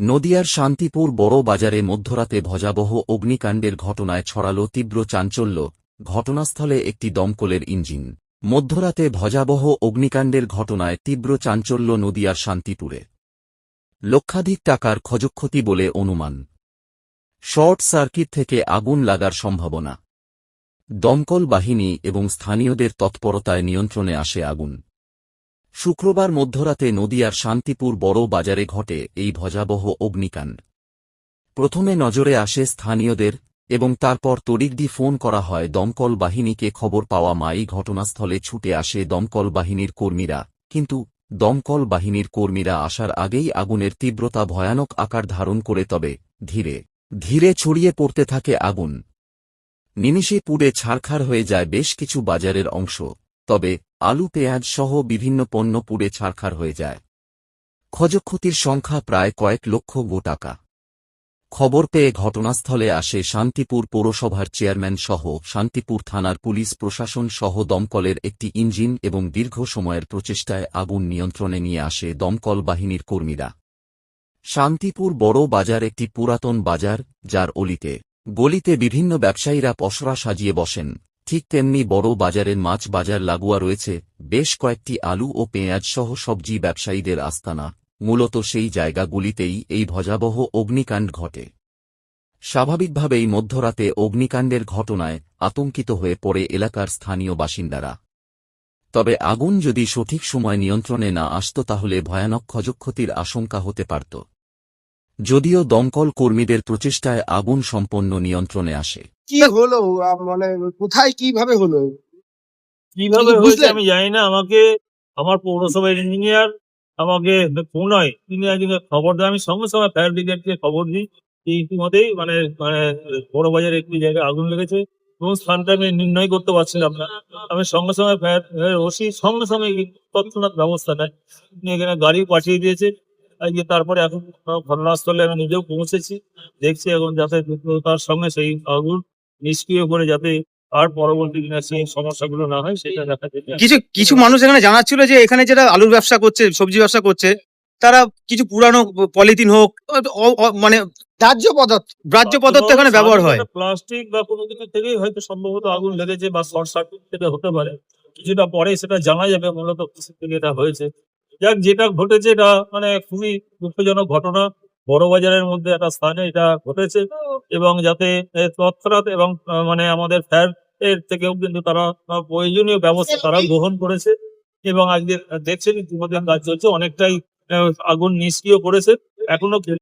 নদিয়ার শান্তিপুর বড় বাজারে মধ্যরাতে ভজাবহ অগ্নিকাণ্ডের ঘটনায় ছড়াল তীব্র চাঞ্চল্য, ঘটনাস্থলে একটি দমকলের ইঞ্জিন। মধ্যরাতে ভজাবহ অগ্নিকাণ্ডের ঘটনায় তীব্র চাঞ্চল্য নদিয়ার শান্তিপুরে। লক্ষাধিক টাকার ক্ষয়ক্ষতি বলে অনুমান। শর্ট সার্কিট থেকে আগুন লাগার সম্ভাবনা। দমকল বাহিনী এবং স্থানীয়দের তৎপরতায় নিয়ন্ত্রণে আসে আগুন। শুক্রবার মধ্যরাতে নদিয়ার শান্তিপুর বড় বাজারে ঘটে এই ভজাবহ অগ্নিকাণ্ড। প্রথমে নজরে আসে স্থানীয়দের এবং তারপর তড়িগদি ফোন করা হয় দমকল বাহিনীকে খবর পাওয়া মাই ঘটনাস্থলে ছুটে আসে দমকল বাহিনীর কর্মীরা। কিন্তু দমকল বাহিনীর কর্মীরা আসার আগেই আগুনের তীব্রতা ভয়ানক আকার ধারণ করে তবে ধীরে ধীরে ছড়িয়ে পড়তে থাকে আগুন। নিমিষে পুড়ে ছারখার হয়ে যায় বেশ কিছু বাজারের অংশ। তবে আলু, পেঁয়াজ সহ বিভিন্ন পণ্য পুড়ে ছারখার হয়ে যায়। ক্ষয়ক্ষতির সংখ্যা প্রায় কয়েক লক্ষ গো টাকা। খবর পেয়ে ঘটনাস্থলে আসে শান্তিপুর পৌরসভার চেয়ারম্যান সহ শান্তিপুর থানার পুলিশ প্রশাসন সহ দমকলের একটি ইঞ্জিন এবং দীর্ঘ সময়ের প্রচেষ্টায় আগুন নিয়ন্ত্রণে নিয়ে আসে দমকল বাহিনীর কর্মীরা। শান্তিপুর বড় বাজার একটি পুরাতন বাজার, যার অলিতে, গলিতে বিভিন্ন ব্যবসায়ীরা পসরা সাজিয়ে বসেন। ঠিক তেমনি বড় বাজারের মাছ বাজার লাগোয়া রয়েছে, বেশ কয়েকটি আলু ও পেঁয়াজ সহ সবজি ব্যবসায়ীদের আস্তানা, মূলত সেই জায়গাগুলিতেই এই ভজাবহ অগ্নিকাণ্ড ঘটে। স্বাভাবিকভাবেই মধ্যরাতে অগ্নিকাণ্ডের ঘটনায় আতঙ্কিত হয়ে পড়ে এলাকার স্থানীয় বাসিন্দারা। তবে আগুন যদি সঠিক সময় নিয়ন্ত্রণে না আসত তাহলে ভয়ানক ক্ষয়ক্ষতির আশঙ্কা হতে পারত। যদিও দমকল কর্মীদের প্রচেষ্টায় আগুন সম্পন্ন নিয়ন্ত্রণে আসে। কি হলো? মানে কোথায় কীভাবে হলো? কীভাবে হয়েছে আমি জানি না। আমাকে আমার পৌরসভার ইঞ্জিনিয়ার আমাকে ফোন হয়। তিনি একদিকে খবর দেয়। আমি সঙ্গে সঙ্গে ফায়ার ব্রিগেডকে খবর দিই। যে ইতিমধ্যেই মানে মানে বড় বাজারে একটি জায়গায় আগুন লেগেছে এবং স্থানটা আমি নির্ণয় করতে পারছিলাম না। আমি সঙ্গে সঙ্গে ফায়ার ওসি সঙ্গে সঙ্গে তৎক্ষণাৎ ব্যবস্থা নেয়। এখানে গাড়ি পাঠিয়ে দিয়েছে। আজকে তারপরে এখন ঘটনাস্থলে আমি নিজেও পৌঁছেছি। দেখছি এখন যাতে তার সঙ্গে সেই আগুন নিষ্ক্রিয় করে যাতে আর পরবর্তী দিনে সেই সমস্যাগুলো না হয় সেটা দেখা যেতে কিছু কিছু মানুষ এখানে জানাচ্ছিল যে এখানে যারা আলুর ব্যবসা করছে সবজি ব্যবসা করছে তারা কিছু পুরানো পলিথিন হোক অ- অ- মানে দাহ্য পদার্থ। ব্রাহ্য পদার্থ এখানে ব্যবহার হয়। প্লাস্টিক বা কোনো কিছু থেকেই হয়তো সম্ভবত আগুন লেগেছে বা শর্ট সার্কিট থেকে হতে পারে। কিছুটা পরে সেটা জানা যাবে মূলত কিসের থেকে এটা হয়েছে। যাক যেটা ঘটেছে এটা মানে খুবই দুঃখজনক ঘটনা। বড় বাজারের মধ্যে একটা স্থানে এটা ঘটেছে এবং যাতে তৎক্ষণাৎ এবং মানে আমাদের ফ্যার এর থেকেও কিন্তু তারা প্রয়োজনীয় ব্যবস্থা তারা গ্রহণ করেছে এবং আজকে দেখছেন ইতিমধ্যে কাজ চলছে অনেকটাই আগুন নিষ্ক্রিয় করেছে। এখনও